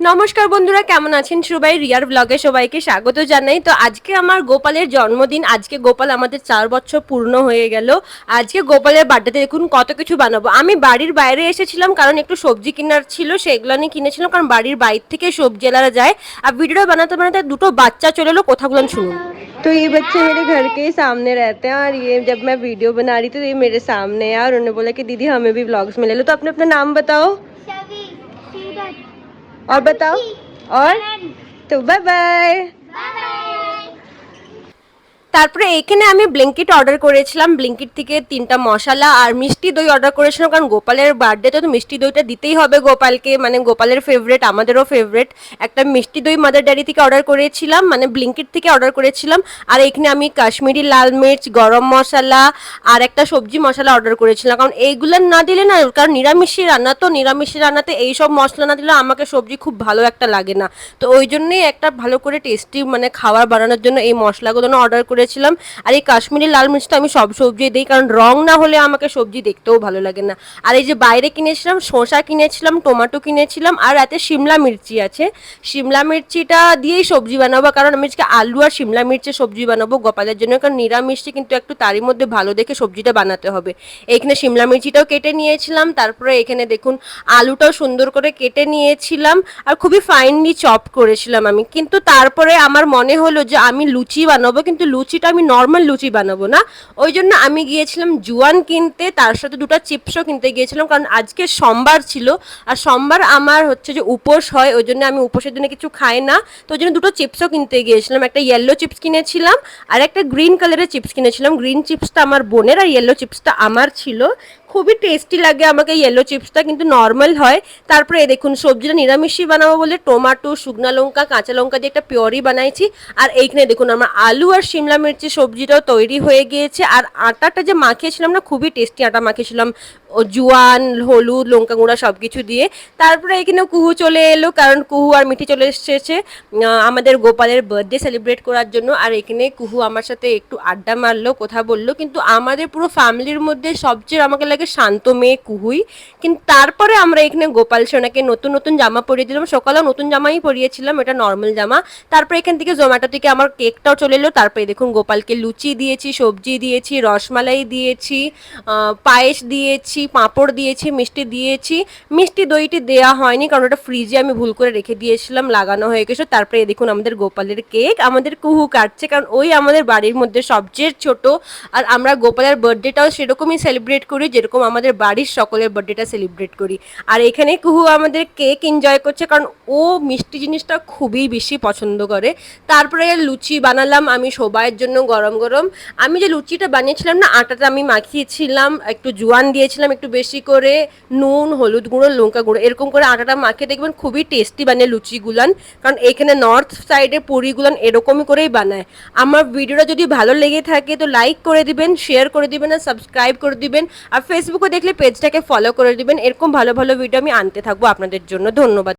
নমস্কার বন্ধুরা কেমন আছেন সবাই রিয়ার ব্লগে সবাইকে স্বাগত জানাই তো আজকে আমার গোপালের জন্মদিন আজকে গোপাল আমাদের চার বছর পূর্ণ হয়ে গেল আজকে গোপালের বার্থডেতে দেখুন কত কিছু বানাবো আমি বাড়ির বাইরে এসেছিলাম কারণ একটু সবজি কেনার ছিল সেগুলো নিয়ে কিনেছিলাম কারণ বাড়ির বাইরে থেকে সবজি এলারা যায় আর ভিডিওটা বানাতে বানাতে দুটো বাচ্চা চলে এলো কোথাগুলো শুনুন तो ये बच्चे मेरे घर के ही सामने रहते हैं और ये जब मैं वीडियो बना रही थी तो ये मेरे सामने है और उन्होंने बोला कि दीदी हमें भी व्लॉग्स में ले लो तो अपने अपना नाम बताओ सभी सीरत और बताओ और तो बाय बाय তারপরে এখানে আমি ব্লিঙ্কিট অর্ডার করেছিলাম। ব্লিঙ্কিট থেকে তিনটা মশলা আর মিষ্টি দই অর্ডার করেছিলাম, কারণ গোপালের বার্থডেতে তো মিষ্টি দইটা দিতেই হবে গোপালকে। মানে গোপালের ফেভারেট আমাদেরও ফেভারেট একটা মিষ্টি দই মাদার ডেয়ারি থেকে অর্ডার করেছিলাম মানে ব্লিঙ্কিট থেকে অর্ডার করেছিলাম। আর এখানে আমি কাশ্মীরি লাল মির্চ, গরম মশলা আর একটা সবজি মশলা অর্ডার করেছিলাম। কারণ এইগুলো না দিলে না, কারণ নিরামিষি রান্না তো নিরামিষি রান্নাতে এইসব মশলা না দিলে আমাকে সবজি খুব ভালো একটা লাগে না। তো ওই জন্যই একটা ভালো করে টেস্টি মানে খাবার বানানোর জন্য এই মশলাগুলো অর্ডার অর্ডার করেছিলাম আর এই কাশ্মীরি লাল মির্চটা আমি সব সবজি দিই, কারণ রং না হলে আমাকে সবজি দেখতেও ভালো লাগে না। আর এই যে বাইরে কিনেছিলাম, শসা কিনেছিলাম, টমেটো কিনেছিলাম, আর এতে সিমলা মির্চি আছে। সিমলা মির্চিটা দিয়েই সবজি বানাবো, কারণ আমি আজকে আলু আর সিমলা মির্চের সবজি বানাবো গোপালের জন্য, কারণ নিরামিষটি কিন্তু একটু তারই মধ্যে ভালো দেখে সবজিটা বানাতে হবে। এখানে সিমলা মির্চিটাও কেটে নিয়েছিলাম, তারপরে এখানে দেখুন আলুটাও সুন্দর করে কেটে নিয়েছিলাম, আর খুবই ফাইনলি চপ করেছিলাম আমি। কিন্তু তারপরে আমার মনে হলো যে আমি লুচি বানাবো, কিন্তু লুচিটা আমি নর্মাল লুচি বানাবো না। ওই জন্য আমি গিয়েছিলাম জুয়ান কিনতে, তার সাথে দুটো চিপসও কিনতে গিয়েছিলাম, কারণ আজকে সোমবার ছিল। আর সোমবার আমার হচ্ছে যে উপোস হয় ওই জন্য আমি উপোসের দিনে কিছু খাই না। তো ওই জন্য দুটো চিপসও কিনতে গিয়েছিলাম, একটা ইয়েলো চিপস কিনেছিলাম, আর একটা গ্রিন কালারের চিপস কিনেছিলাম। গ্রিন চিপসটা আমার বোনের, আর ইয়েলো চিপসটা আমার ছিল। খুবই টেস্টি লাগে আমাকে ইয়েলো চিপসটা কিন্তু নর্মাল হয়। তারপরে দেখুন, সবজিটা নিরামিষই বানাবো বলে টমেটো শুকনো লঙ্কা, কাঁচা লঙ্কা দিয়ে একটা পিওরি বানাইছি। আর এইখানে দেখুন, আমার আলু আর শিমলা মির্চি সবজিটাও তৈরি হয়ে গিয়েছে। আর আটাটা যে মাখিয়েছিলাম না, খুবই টেস্টি আটা মাখিয়েছিলাম। জোয়ান, হলুদ, লঙ্কা গুঁড়া সব কিছু দিয়ে। তারপরে এখানে কুহু চলে এলো, কারণ কুহু আর মিঠি চলে এসেছে আমাদের গোপালের বার্থডে সেলিব্রেট করার জন্য। আর এখানে কুহু আমার সাথে একটু আড্ডা মারলো, কথা বলল। কিন্তু আমাদের পুরো ফ্যামিলির মধ্যে সবচেয়ে আমাকে লাগে শান্ত মেয়ে কুহুই। কিন্তু তারপরে আমরা এখানে গোপাল সোনাকে নতুন নতুন জামা পরিয়ে দিলাম। সকালেও নতুন জামাই পরিয়েছিলাম, এটা নর্মাল জামা। তারপরে এখান থেকে জোম্যাটো থেকে আমার কেকটাও চলে এলো। তারপরে দেখুন গোপালকে লুচি দিয়েছি, সবজি দিয়েছি, রসমালাই দিয়েছি পায়েস দিয়েছি, পাঁপড় দিয়েছি, মিষ্টি দিয়েছি। মিষ্টি দইটি দেওয়া হয়নি কারণ ওটা ফ্রিজে আমি ভুল করে রেখে দিয়েছিলাম, লাগানো হয়ে গেছে। তারপরে দেখুন আমাদের গোপালের কেক আমাদের কুহু কাটছে কারণ ওই আমাদের বাড়ির মধ্যে সবচেয়ে ছোট। আর আমরা গোপালের বার্থডেটাও সেরকমই সেলিব্রেট করি, যেরকম আমাদের বাড়ির সকলের বার্থডেটা সেলিব্রেট করি। আর এখানে কুহু আমাদের কেক এনজয় করছে কারণ ও মিষ্টি জিনিসটা খুবই বেশি পছন্দ করে। তারপরে লুচি বানালাম আমি সবাইয়ের জন্য গরম গরম। আমি যে লুচিটা বানিয়েছিলাম না, আটাটা আমি মাখিয়েছিলাম, একটু জোয়ান দিয়েছিলাম একটু বেশি করে, নুন, হলুদ গুঁড়ো, লঙ্কা গুঁড়ো, এরকম করে আটাটা মাখিয়ে দেখবেন খুবই টেস্টি বানিয়ে লুচিগুলান কারণ এখানে নর্থ সাইডে পুরিগুলান এরকমই করেই বানায়। আমার ভিডিওটা যদি ভালো লেগে থাকে তো লাইক করে দিবেন শেয়ার করে দিবেন আর সাবস্ক্রাইব করে দিবেন। আর ফেসবুকে দেখলে পেজটাকে ফলো করে দিবেন। এরকম ভালো ভালো ভিডিও আমি আনতে থাকব আপনাদের জন্য। ধন্যবাদ।